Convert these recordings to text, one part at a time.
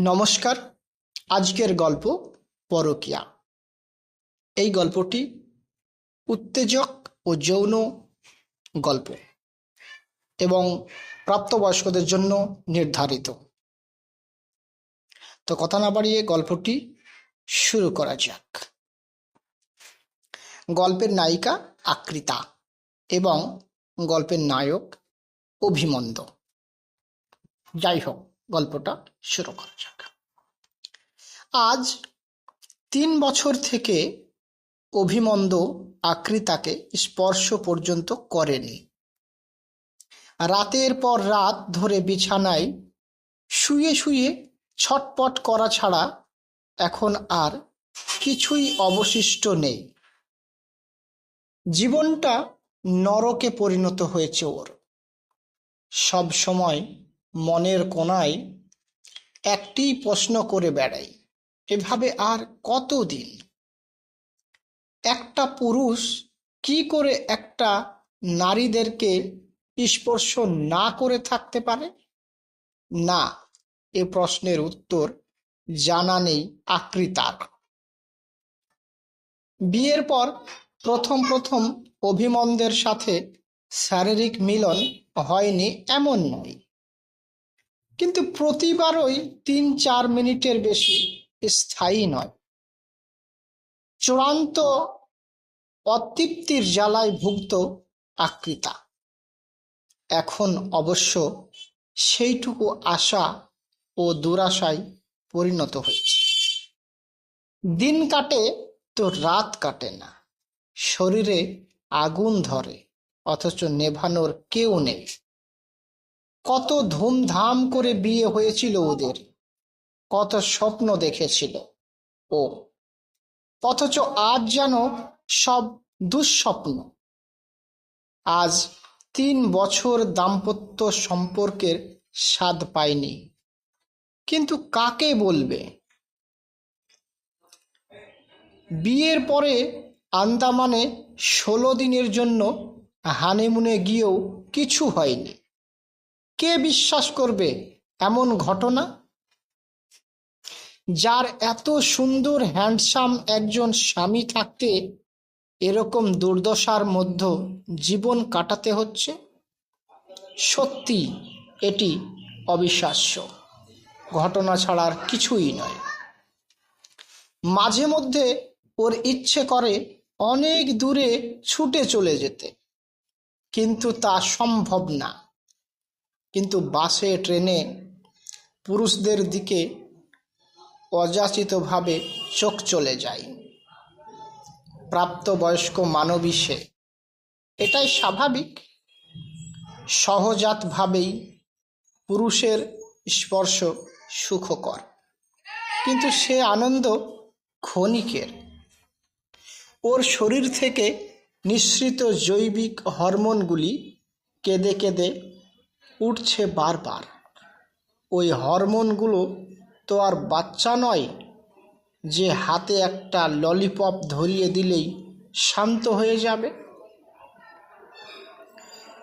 নমস্কার। আজকের গল্প পরকিয়া। এই গল্পটি উত্তেজক ও যৌন গল্প এবং প্রাপ্তবয়স্কদের জন্য নির্ধারিত। তো কথা না বাড়িয়ে গল্পটি শুরু করা যাক। গল্পের নায়িকা আকৃতা এবং গল্পের নায়ক অভিমন্দ যাই হোক গল্পটা শুরু করা যাক। আজ তিন বছর থেকে অভিমন্দ আকৃতাকে স্পর্শ পর্যন্ত করেনি। রাতের পর রাত ধরে বিছানায় শুয়ে শুয়ে ছটপট করা ছাড়া এখন আর কিছুই অবশিষ্ট নেই। জীবনটা নরকে পরিণত হয়েছে ওর। সব সময় মনের কোনায় একটি প্রশ্ন করে বেড়াই, এভাবে আর কতদিন? একটা পুরুষ কি করে একটা নারীদেরকে স্পর্শ না করে থাকতে পারে? না, এ প্রশ্নের উত্তর জানা নেই আকৃতার। বিয়ের পর প্রথম প্রথম অভিমন্দের সাথে শারীরিক মিলন হয়নি, এমন নয়। কিন্তু প্রতিবারই তিন চার মিনিটের বেশি স্থায়ী নয়। চূড়ান্ত অতৃপ্তির জ্বালায় ভুক্ত আকৃতা। এখন অবশ্য সেইটুকু আশা ও দুরাশায় পরিণত হয়েছে। দিন কাটে তো রাত কাটে না। শরীরে আগুন ধরে, অথচ নেভানোর কেউ নেই। কত ধুমধাম করে বিয়ে হয়েছিল ওদের। কত স্বপ্ন দেখেছিল ও। অথচ আজ যেন সব দুঃস্বপ্ন। আজ তিন বছর দাম্পত্য সম্পর্কের স্বাদ পায়নি। কিন্তু কাকে বলবে? বিয়ের পরে আন্দামানে ষোলো দিনের জন্য হানিমুনে গিয়েও কিছু হয়নি। কে বিশ্বাস করবে এমন ঘটনা? যার এত সুন্দর হ্যান্ডসাম একজন স্বামী থাকতে এরকম দুর্দশার মধ্যে জীবন কাটাতে হচ্ছে? সত্যি এটি অবিশ্বাস্য। ঘটনা ছাড়ার কিছুই নয়। মাঝে মধ্যে ওর ইচ্ছে করে অনেক দূরে ছুটে চলে যেতে, কিন্তু তা সম্ভব না। কিন্তু বাসে, ট্রেনে পুরুষদের দিকে অযাচিতভাবে চোখ চলে যায়। প্রাপ্তবয়স্ক মানবী সে। এটাই স্বাভাবিক। সহজাতভাবেই পুরুষের স্পর্শ সুখকর। কিন্তু সে আনন্দ ক্ষণিকের। ওর শরীর থেকে নিঃসৃত জৈবিক হরমোনগুলি কেঁদে কেঁদে উঠছে বারবার। ওই হরমোনগুলো তো আর বাচ্চা নয়, যে হাতে একটা ললিপপ ধরিয়ে দিলেই শান্ত হয়ে যাবে।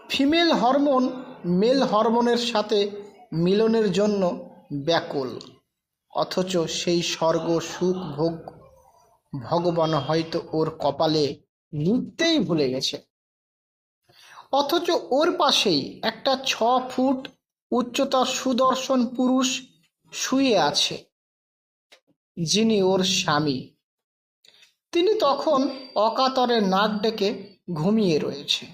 ফিমেল হরমোন মেল হরমোনের সাথে মিলনের জন্য ব্যাকুল, অথচ সেই স্বর্গ, সুখ, ভোগ ভগবান হয়তো ওর কপালে লিখতেই ভুলে গেছে। অথচ ওর পাশেই একটা ছ ফুট উচ্চতার সুদর্শন পুরুষ শুয়ে আছে, যিনি ওর স্বামী। তিনি তখন অকাতরে নাক ডেকে ঘুমিয়ে রয়েছে।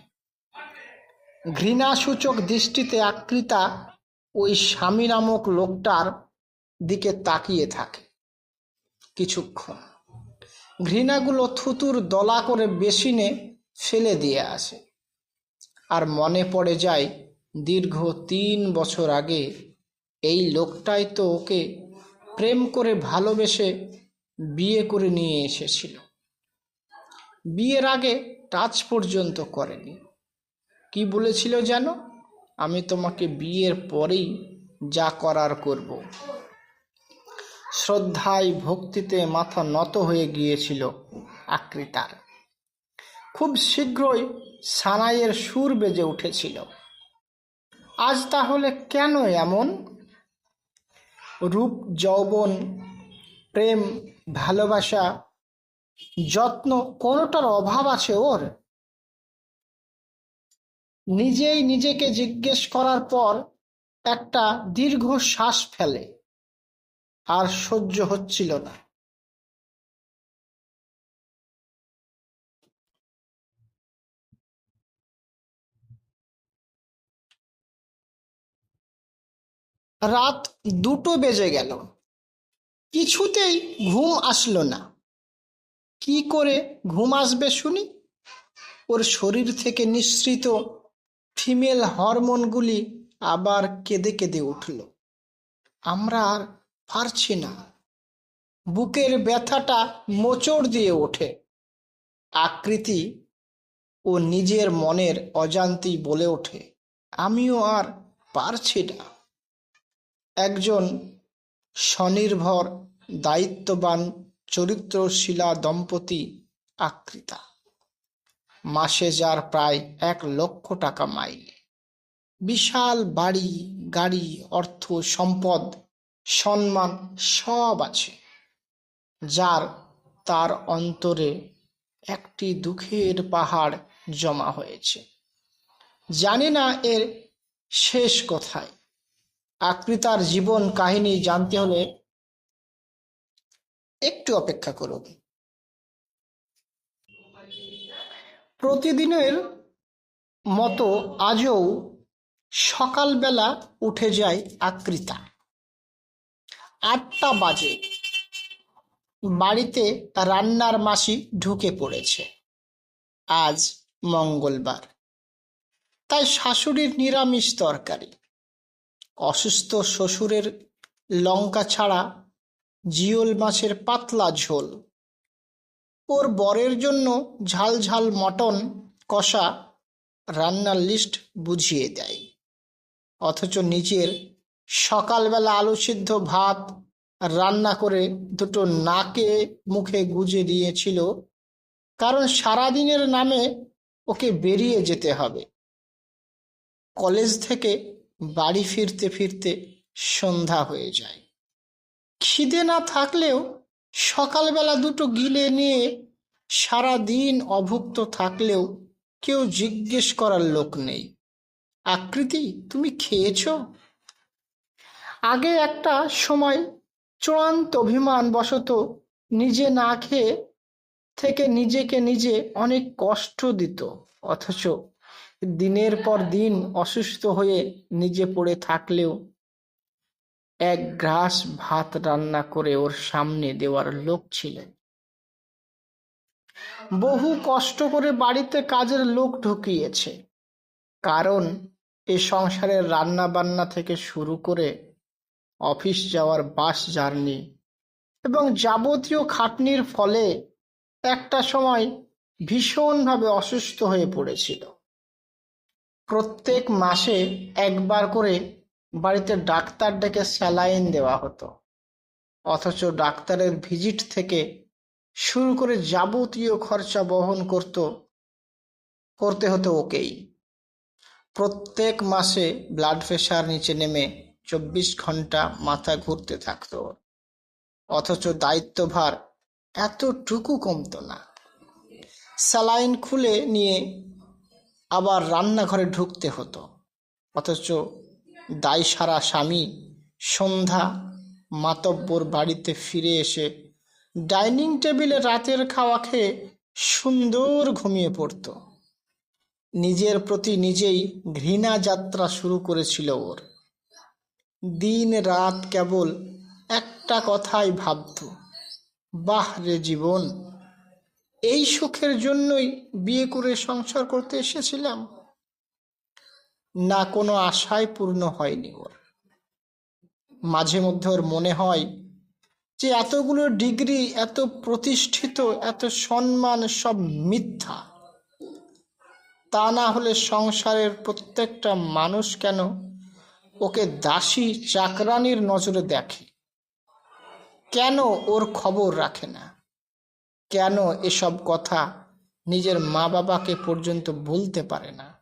ঘৃণাসূচক দৃষ্টিতে আকৃতা ওই স্বামী নামক লোকটার দিকে তাকিয়ে থাকে কিছুক্ষণ। ঘৃণাগুলো থুতুর দলা করে বেসিনে ফেলে দিয়ে আসে। আর মনে পড়ে যায়, দীর্ঘ তিন বছর আগে। এই লোকটাই তো ওকে প্রেম করে ভালোবেসে বিয়ে করে নিয়ে এসেছিল। বিয়ের আগে টাচ পর্যন্ত করেনি। কি বলেছিল যেন? আমি তোমাকে বিয়ের পরেই যা করার করব। শ্রদ্ধায় ভক্তিতে মাথা নত হয়ে গিয়েছিল আকৃতার। খুব শীঘ্রই সানাইয়ের সুর বেজে উঠেছিল। আজ তাহলে কেন এমন? রূপ, যৌবন, প্রেম, ভালোবাসা, যত্ন কোনোটার অভাব আছে ওর? নিজেই নিজেকে জিজ্ঞেস করার পর একটা দীর্ঘ শ্বাস ফেলে, আর সহ্য হচ্ছিল না। রাত দুটো বেজে গেল। কিছুতেই ঘুম আসলো না। কি করে ঘুম আসবে শুনি? ওর শরীর থেকে নিঃসৃত ফিমেল হরমোনগুলি আবার কেঁদে কেঁদে উঠল। আমরা আর পারছি না। বুকের ব্যথাটা মোচড় দিয়ে ওঠে। আকৃতি ও নিজের মনের অজান্তি বলে ওঠে, আমিও আর পারছি না। একজন স্বনির্ভর, দায়িত্ববান, চরিত্রশীলা দম্পতি আকৃতা। মাসে যার প্রায় এক লক্ষ টাকা মাইনে বিশাল বাড়ি, গাড়ি, অর্থ, সম্পদ, সম্মান সব আছে, যার তার অন্তরে একটি দুঃখের পাহাড় জমা হয়েছে। জানি না এর শেষ কোথায় আকৃতার জীবন কাহিনী জানতে হলে একটু অপেক্ষা করুন। প্রতিদিনের মতো আজও সকালবেলা উঠে যায় আকৃতা। আটটা বাজে। বাড়িতে রান্নার মাসি ঢুকে পড়েছে। আজ মঙ্গলবার। তাই শাশুড়ির নিরামিষ তরকারি। অসুস্থ শ্বশুরের লঙ্কা ছাড়া জিওল মাছের পাতলা ঝোল। ওর বরের জন্য ঝাল ঝাল মটন কষা রান্নার লিস্ট বুঝিয়ে দেয়। অথচ নিজের সকালবেলা আলু সিদ্ধ ভাত রান্না করে দুটো নাকে মুখে গুজে দিয়েছিল, কারণ সারাদিনের নামে ওকে বেরিয়ে যেতে হবে। কলেজ থেকে বাড়ি ফিরতে ফিরতে সন্ধ্যা হয়ে যায়। খিদে না থাকলেও সকালবেলা দুটো গিলে নিয়ে সারা দিন অভুক্ত থাকলেও কেউ জিজ্ঞেস করার লোক নেই। আকৃতি, তুমি খেয়েছ? আগে একটা সময় চূড়ান্ত অভিমান বশত নিজে না খেয়ে থেকে নিজেকে নিজে অনেক কষ্ট দিত, অথচ দিনের পর দিন অসুস্থ হয়ে নিজে পড়ে থাকলেও এক গ্রাস ভাত রান্না করে ওর সামনে দেওয়ার লোক ছিল বহু কষ্ট করে বাড়িতে কাজের লোক ঢুকিয়েছে। কারণ এ সংসারের রান্না বান্না থেকে শুরু করে অফিস যাওয়ার বাস জার্নি এবং যাবতীয় খাটনির ফলে একটা সময় ভীষণভাবে অসুস্থ হয়ে পড়েছিল। প্রত্যেক মাসে একবার করে বাড়িতে ডাক্তার ডেকে স্যালাইন দেওয়া হতো। অথচ ডাক্তারের ভিজিট থেকে শুরু করে যাবতীয় খরচা বহন করত, করতে হতো ওকেই। প্রত্যেক মাসে ব্লাড প্রেশার নিচে নেমে চব্বিশ ঘণ্টা মাথা ঘুরতে থাকতো। অথচ দায়িত্বভার এতটুকু কমতো না। স্যালাইন খুলে নিয়ে আবার রান্নাঘরে ঢুকতে হতো। অথচ দায় সারা স্বামী সন্ধ্যা মাতব্বর বাড়িতে ফিরে এসে ডাইনিং টেবিলে রাতের খাওয়া খেয়ে সুন্দর ঘুমিয়ে পড়ত। নিজের প্রতি নিজেই ঘৃণা যাত্রা শুরু করেছিল ওর। দিন রাত কেবল একটা কথাই ভাবত, বাহ রে জীবন। এই সুখের জন্যই বিয়ে করে সংসার করতে এসেছিলাম। না কোনো আশায় পূর্ণ হয়নি ওর। মাঝে মধ্যে ওর মনে হয় যে এতগুলো ডিগ্রি, এত প্রতিষ্ঠিত, এত সম্মান সব মিথ্যা। তা না হলে সংসারের প্রত্যেকটা মানুষ কেন ওকে দাসী চাকরানির নজরে দেখে? কেন ওর খবর রাখে না? কেন এসব কথা নিজের মা বাবাকে পর্যন্ত বলতে পারে না?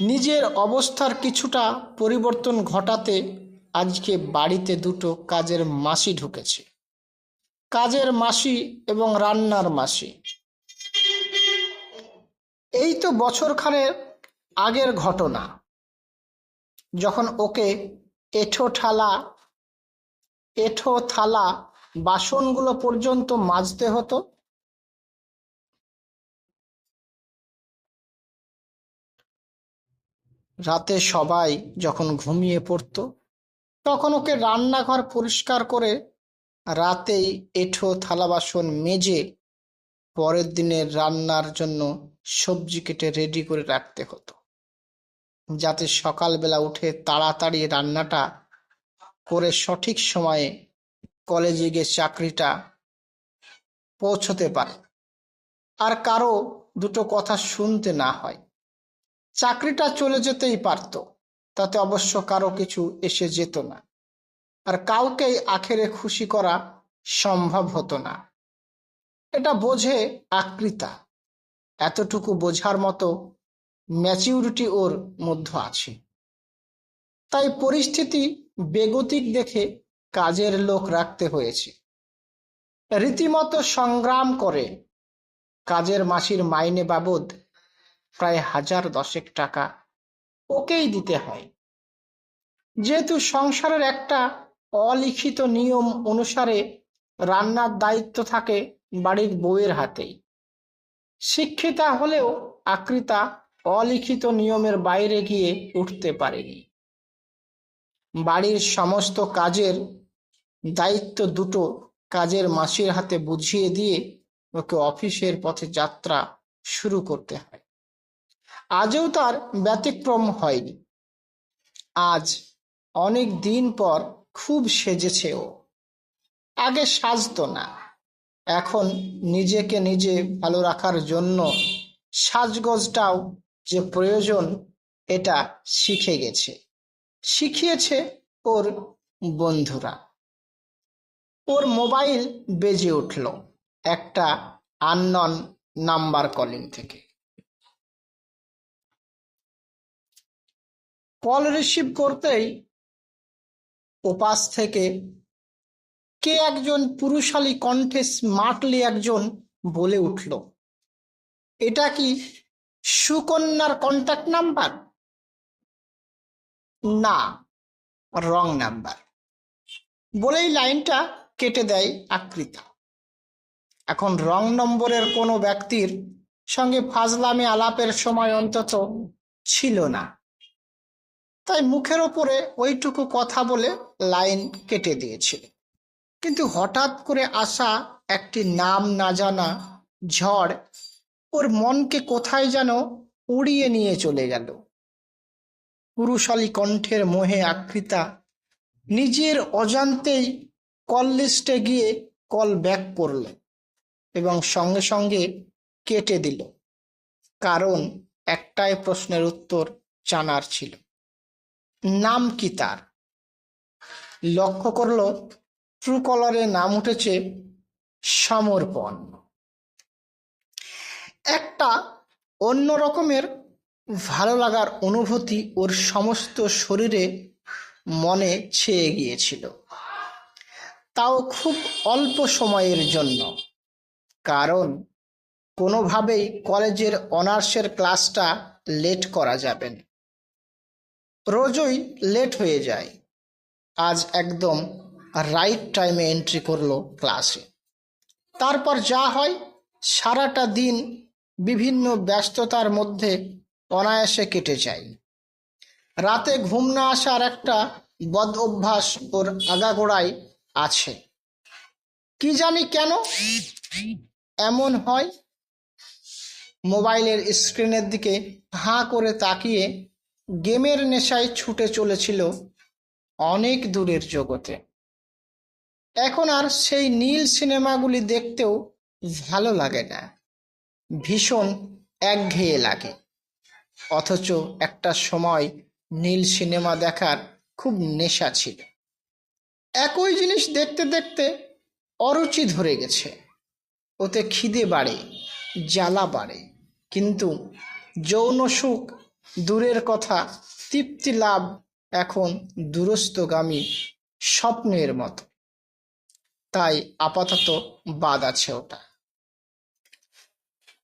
নিজের অবস্থার কিছুটা পরিবর্তন ঘটাতে আজকে বাড়িতে দুটো কাজের মাসি ঢুকেছে। কাজের মাসি এবং রান্নার মাসি। এই তো বছরখানেক আগের ঘটনা। যখন ওকে এঠো ঠালা, এঠো থালা বাসনগুলো পর্যন্ত মাজতে হতো। রাতে সবাই যখন ঘুমিয়ে পড়তো, তখন ওকে রান্নাঘর পরিষ্কার করে রাতেই এঠো থালা বাসন মেজে পরের দিনের রান্নার জন্য সবজি কেটে রেডি করে রাখতে হতো। যাতে সকালবেলা উঠে তাড়াতাড়ি রান্নাটা করে সঠিক সময়ে কলেজে গিয়ে চাকরিটা পৌঁছতে পারে। আর কারও দুটো কথা শুনতে না হয়। চাকরিটা চলে যেতেই পারত, তাতে অবশ্য কারও কিছু এসে যেত না। আর কাউকেই আখেরে খুশি করা সম্ভব হতো না। এটা বোঝে আকৃতা। এতটুকু বোঝার মতো ম্যাচিউরিটি ওর মধ্যে আছে। তাই পরিস্থিতি বেগতিক দেখে কাজের লোক রাখতে হয়েছে। রীতিমতো সংগ্রাম করে কাজের মাসির মাইনে বাবদ প্রায় হাজার দশেক টাকা ওকেই দিতে হয়। যেহেতু সংসারের একটা অলিখিত নিয়ম অনুসারে রান্নার দায়িত্ব থাকে বাড়ির বউয়ের হাতেই। শিক্ষিতা হলেও আকৃতা অলিখিত নিয়মের বাইরে গিয়ে উঠতে পারেনি। বাড়ির সমস্ত কাজের দায়িত্ব দুটো কাজের মাসির হাতে বুঝিয়ে দিয়ে ওকে অফিসের পথে যাত্রা শুরু করতে হয়। আজও তার ব্যতিক্রম হয়নি। আজ অনেক দিন পর খুব সেজেছে ও। আগে সাজতো না। এখন নিজেকে নিজে ভালো রাখার জন্য সাজগোজটাও যে প্রয়োজন, এটা শিখে গেছে। শিখিয়েছে ওর বন্ধুরা। ওর মোবাইল বেজে উঠল একটা আননন নাম্বার কলিং থেকে। কল রিসিভ করতেই ওপাশ থেকে কে একজন পুরুষালী কণ্ঠে স্মার্টলি একজন বলে উঠল, এটা কি সুকন্যার কন্ট্যাক্ট নাম্বার না রং নাম্বার বলেই লাইনটা কেটে দেয় আকৃতা। এখন রং নম্বরের কোনো ব্যক্তির সঙ্গে ফাজলামে আলাপের সময় অন্তত ছিল না। তাই মুখের ওপরে ওইটুকু কথা বলে লাইন কেটে দিয়েছিল। কিন্তু হঠাৎ করে আসা একটি নাম না জানা ঝড় ওর মনকে কোথায় যেন উড়িয়ে নিয়ে চলে গেল। পুরুষালী কণ্ঠের মোহে আকৃতা। নিজের অজান্তেই কল লিস্টে গিয়ে কল ব্যাক করল এবং সঙ্গে সঙ্গে কেটে দিল। কারণ একটাই প্রশ্নের উত্তর জানার ছিল। নাম কি তার? লক্ষ্য করল ট্রু কলারে নাম উঠেছে সমর্পণ। একটা অন্য রকমের ভালো লাগার অনুভূতি ওর সমস্ত শরীরে মনে ছেয়ে গিয়েছিল। তাও খুব অল্প সময়ের জন্য। কারণ কোনোভাবেই কলেজের অনার্সের ক্লাসটা লেট করা যাবে না। রোজই লেট হয়ে যায়। আজ একদম রাইট টাইমে এন্ট্রি করল ক্লাসে। তারপর যা হয়, সারাটা দিন বিভিন্ন ব্যস্ততার মধ্যে অনায়াসে কেটে যায়। রাতে ঘুম না আসার একটা বদ অভ্যাস ওর আগাগোড়ায় আছে। কি জানি কেন? এমন হয়। মোবাইলের স্ক্রিনের দিকে হাঁ করে তাকিয়ে গেমের নেশায় ছুটে চলেছিল অনেক দূরের জগতে। এখন আর সেই নীল সিনেমাগুলি দেখতেও ভালো লাগে না। ভীষণ একঘেয়ে লাগে। অথচ একটা সময় নীল সিনেমা দেখার খুব নেশা ছিল। একই জিনিস দেখতে দেখতে অরুচি ধরে গেছে। ওতে খিদে বাড়ে, জ্বালা বাড়ে, কিন্তু যৌন সুখ দূরের কথা, তৃপ্তি লাভ এখন দূরস্থগামী স্বপ্নের মতো। তাই আপাতত বাদ আছে ওটা।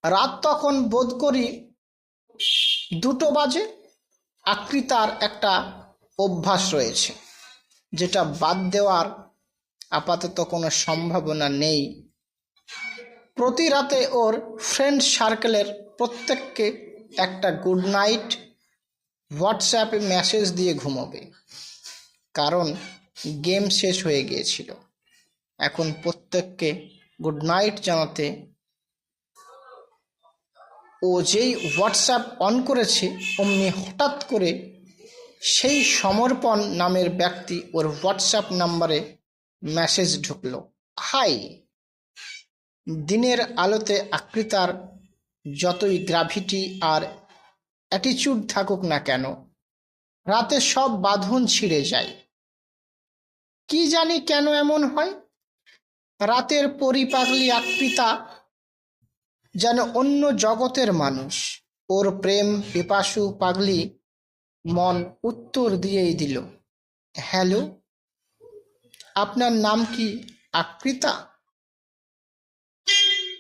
রাত তখন বোধ করি দুটো বাজে, আকৃতার একটা অভ্যাস রয়েছে, যেটা বাদ দেওয়ার আপাতত কোনো সম্ভাবনা নেই। প্রতি রাতে ওর ফ্রেন্ড সার্কেলের প্রত্যেককে একটা গুড নাইট হোয়াটসঅ্যাপে মেসেজ দিয়ে ঘুমোবে, কারণ গেম শেষ হয়ে গিয়েছিল। এখন প্রত্যেককে গুড নাইট জানাতে ও যেই হোয়াটসঅ্যাপ অন করেছে, অমনি হঠাৎ করে সেই সমর্পণ নামের ব্যক্তি ওর হোয়াটসঅ্যাপ নাম্বারে মেসেজ ঢুকলো। হাই, দিনের আলোতে আকৃতার যতই গ্রাভিটি আর অ্যাটিচিউড থাকুক না কেন, রাতে সব বাঁধন ছিঁড়ে যায়। কি জানি কেন এমন হয়? রাতের পরিপাগলি আকৃতা যেন অন্য জগতের মানুষ। ওর প্রেম পিপাসু পাগলি মন উত্তর দিয়েই দিল, হ্যালো, আপনার নাম কি আকৃতা?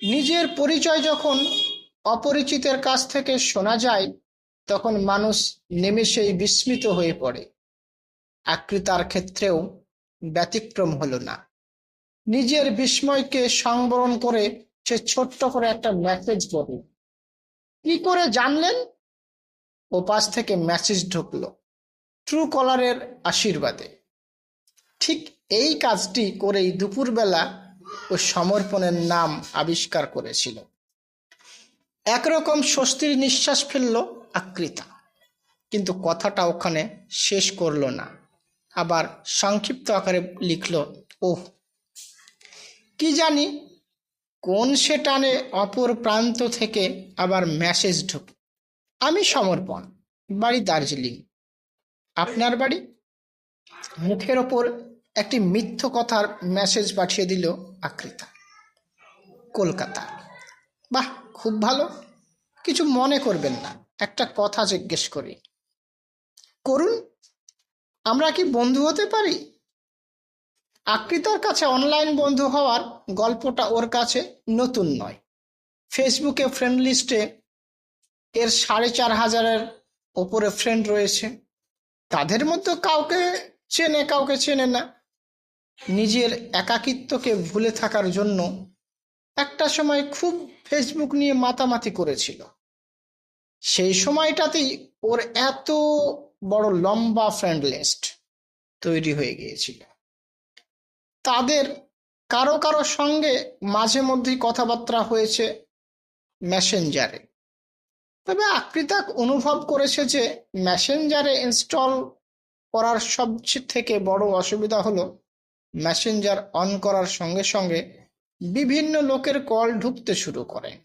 নিজের পরিচয় যখন অপরিচিতের কাছ থেকে শোনা যায়, তখন মানুষ নিমেষেই বিস্মিত হয়ে পড়ে। আকৃতার ক্ষেত্রেও ব্যতিক্রম হল না। নিজের বিস্ময়কে সংবরণ করে সে ছোট্ট করে একটা মেসেজ পড়ল কি করে জানলেন? ও পাশ থেকে মেসেজ ঢুকলো ট্রু কলারের আশীর্বাদে। ঠিক এই কাজটি করেই দুপুরবেলা ও সমর্পণের নাম আবিষ্কার করেছিল। একরকম স্বস্তির নিঃশ্বাস ফেলল আকৃতা। কিন্তু কথাটা ওখানে শেষ করল না। আবার সংক্ষিপ্ত আকারে লিখল, ওহ, কি জানি কোন সে টানে অপর প্রান্ত থেকে আবার মেসেজ ঢুক? আমি সমর্পণ, বাড়ি দার্জিলিং। আপনার বাড়ি? মুখের ওপর একটি মিথ্য কথার মেসেজ পাঠিয়ে দিল আকৃতা। কলকাতা। বাহ, খুব ভালো। কিছু মনে করবেন না, একটা কথা জিজ্ঞেস করি। করুন, আমরা কি বন্ধু হতে পারি? আকৃতার কাছে অনলাইন বন্ধু হওয়ার গল্পটা ওর কাছে নতুন নয়। ফেসবুকে ফ্রেন্ড লিস্টে এর সাড়ে চার হাজারের ওপরে ফ্রেন্ড রয়েছে। তাদের মধ্যে কাউকে চেনে কাউকে চেনে না। নিজের একাকিত্বকে ভুলে থাকার জন্য একটা সময় খুব ফেসবুক নিয়ে মাতামাতি করেছিল। সেই সময়টাতেই ওর এত বড় লম্বা ফ্রেন্ড লিস্ট তৈরি হয়ে গিয়েছিল। তাদের কারও কারও সঙ্গে মাঝে মধ্যেই কথাবার্তা হয়েছে মেসেঞ্জারে। তবে আকৃতা অনুভব করেছে যে মেসেঞ্জারে ইনস্টল করার সবচেয়ে থেকে বড় অসুবিধা হলো মেসেঞ্জার অন করার সঙ্গে সঙ্গে বিভিন্ন লোকের কল ঢুকতে শুরু করে।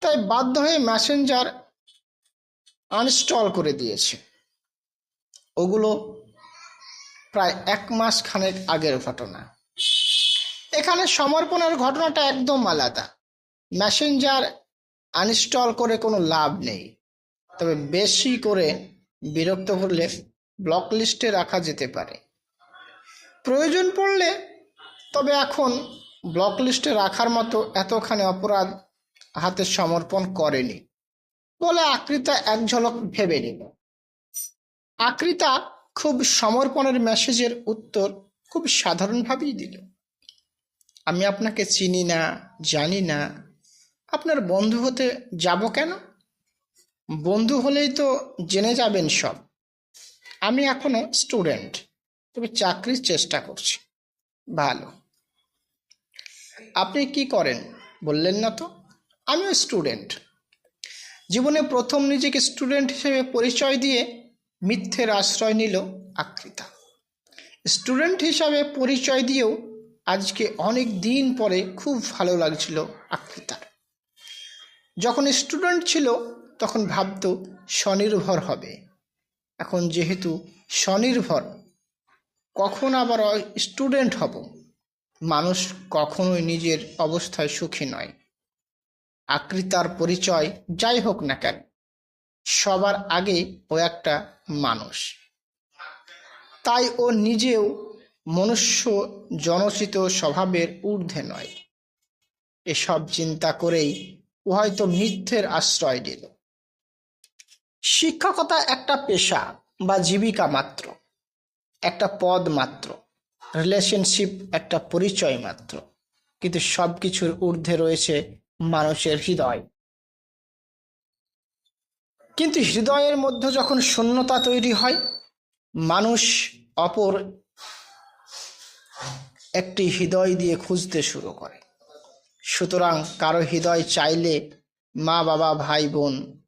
তাই বাধ্য হয়ে মেসেঞ্জার আনস্টল করে দিয়েছে। ওগুলো প্রায় এক মাস খানেক আগের ঘটনা। এখানে সমর্পণের ঘটনাটা একদম আলাদা। মেসেঞ্জার আনস্টল করে কোনো লাভ নেই। তবে বেশি করে বিরক্ত হলে ব্লক লিস্টে রাখা যেতে পারে। প্রয়োজন পড়লে তবে এখন ব্লক লিস্টে রাখার মতো এতখানি অপরাধ হাতে সমর্পণ করেনি। বলে আকৃতা এক ঝলক ভেবে নিল। আকৃতা খুব সমর্পণের মেসেজের উত্তর খুব সাধারণভাবেই দিল। আমি আপনাকে চিনি না, জানি না। আপনার বন্ধু হতে যাব কেন? বন্ধু হলেই তো জেনে যাবেন সব। আমি এখনও স্টুডেন্ট তবে চাকরির চেষ্টা করছি। ভালো। আপনি কি করেন বললেন না তো? আমিও স্টুডেন্ট জীবনে প্রথম নিজেকে স্টুডেন্ট হিসেবে পরিচয় দিয়ে মিথ্যের আশ্রয় নিল আকৃতা। স্টুডেন্ট হিসাবে পরিচয় দিয়েও আজকে অনেক দিন পরে খুব ভালো লাগছিল আকৃতার। যখন স্টুডেন্ট ছিল, তখন ভাবতো স্বনির্ভর হবে। এখন যেহেতু স্বনির্ভর, কখন আবার স্টুডেন্ট হব? মানুষ কখনোই নিজের অবস্থায় সুখী নয়। আকৃতার পরিচয় যাই হোক না কেন সবার আগে ও একটা মানুষ। তাই ও নিজেও মনুষ্য জনচিত স্বভাবের ঊর্ধ্বে নয়। এসব চিন্তা করেই ও হয়তো মিথ্যের আশ্রয় দিল। শিক্ষকতা একটা পেশা বা জীবিকা মাত্র, একটা পদ মাত্র রিলেশনশিপ একটা পরিচয় মাত্র। কিন্তু সব কিছুর ঊর্ধ্বে রয়েছে মানুষের হৃদয়। কিন্তু হৃদয়ের মধ্যে যখন শূন্যতা তৈরি হয়, মানুষ অপর একটি হৃদয় দিয়ে খুঁজতে শুরু করে। সুতরাং কারও হৃদয় চাইলে মা, বাবা, ভাই, বোন,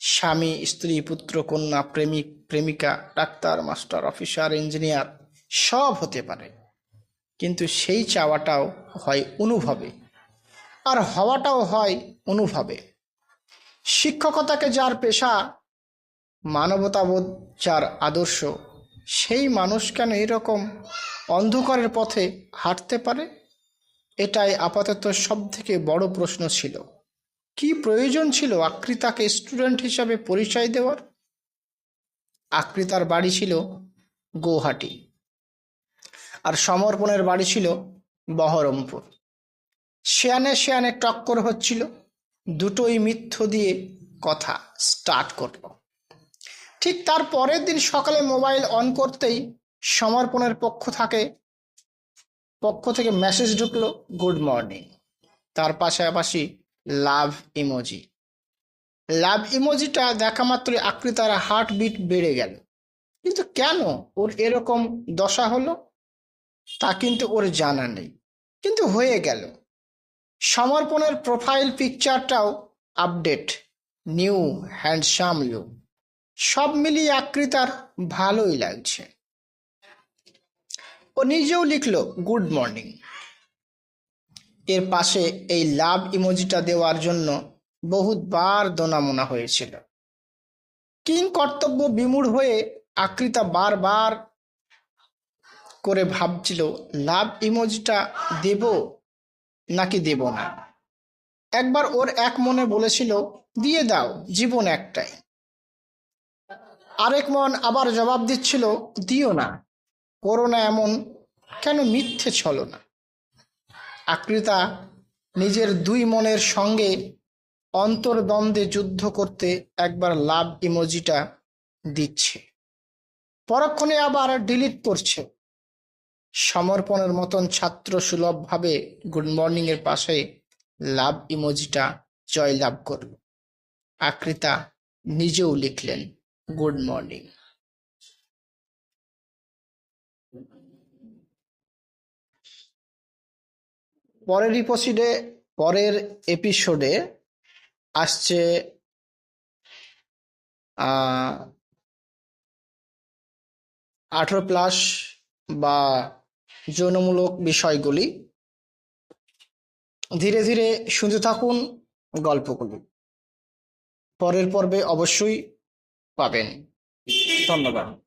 স্বামী, স্ত্রী, পুত্র, কন্যা, প্রেমিক, প্রেমিকা, ডাক্তার, মাস্টার, অফিসার, ইঞ্জিনিয়ার, সব হতে পারে। কিন্তু সেই চাওয়াটাও হয় অনুভবে। আর হওয়াটাও হয় অনুভবে। শিক্ষকতাকে যার পেশা মানবতাবোধ যার আদর্শ, সেই মানুষ কেন এরকম অন্ধকারের পথে হাঁটতে পারে? এটাই আপাতত সব থেকে বড় প্রশ্ন ছিল। কি প্রয়োজন ছিল আকৃতাকে স্টুডেন্ট হিসাবে পরিচয় দেওয়ার? আকৃতার বাড়ি ছিল গৌহাটি। আর সমর্পণের বাড়ি ছিল বহরমপুর। শেয়ানে শেয়ানে টক্কর হচ্ছিল। দুটোই মিথ্য দিয়ে কথা স্টার্ট করল ঠিক তার পরের দিন সকালে মোবাইল অন করতেই সমর্পণের পক্ষ থাকে, পক্ষ থেকে মেসেজ ঢুকলো গুড মর্নিং তার পাশাপাশি লাভ ইমোজি লাভ ইমোজিটা দেখা মাত্রই আকৃতার হার্ট বিট বেড়ে গেল। কিন্তু কেন ওর এরকম দশা হলো? তা কিন্তু ওর জানা নেই। কিন্তু হয়ে গেল। সমর্পণের প্রোফাইল পিকচারটাও আপডেট নিউ হ্যান্ডসাম লুক সব মিলিয়ে আকৃতার ভালোই লাগছে। ও নিজেও লিখলো গুড মর্নিং এর পাশে এই লাভ ইমোজিটা দেওয়ার জন্য বহুতবার দোনামোনা হয়েছিল। কিং কর্তব্য বিমূঢ় হয়ে আকৃতা বারবার করে ভাবছিল লাভ ইমোজিটা দেব নাকি দেব না। একবার ওর এক মনে বলেছিল, দিয়ে দাও, জীবন একটাই। আরেক মন আবার জবাব দিচ্ছিল, দিও না, করো না এমন, কেন মিথ্যে ছলো না? আকৃতা নিজের দুই মনের সঙ্গে অন্তর্দ্বন্দ্বে যুদ্ধ করতে একবার লাভ ইমোজিটা দিচ্ছে। পরক্ষণে আবার ডিলিট করছে। সমর্পণের মতন ছাত্র সুলভভাবে গুড মর্নিং এর পাশে লাভ ইমোজিটা জয়লাভ করল। আকৃতা নিজেও লিখলেন, গুড মর্নিং। পরের এপিসোডে পরের এপিসোডে আসছে আঠারো প্লাস বা যৌনমূলক বিষয়গুলি। ধীরে ধীরে শুনতে থাকুন গল্পগুলি। পরের পর্বে অবশ্যই পাবেন। ধন্যবাদ।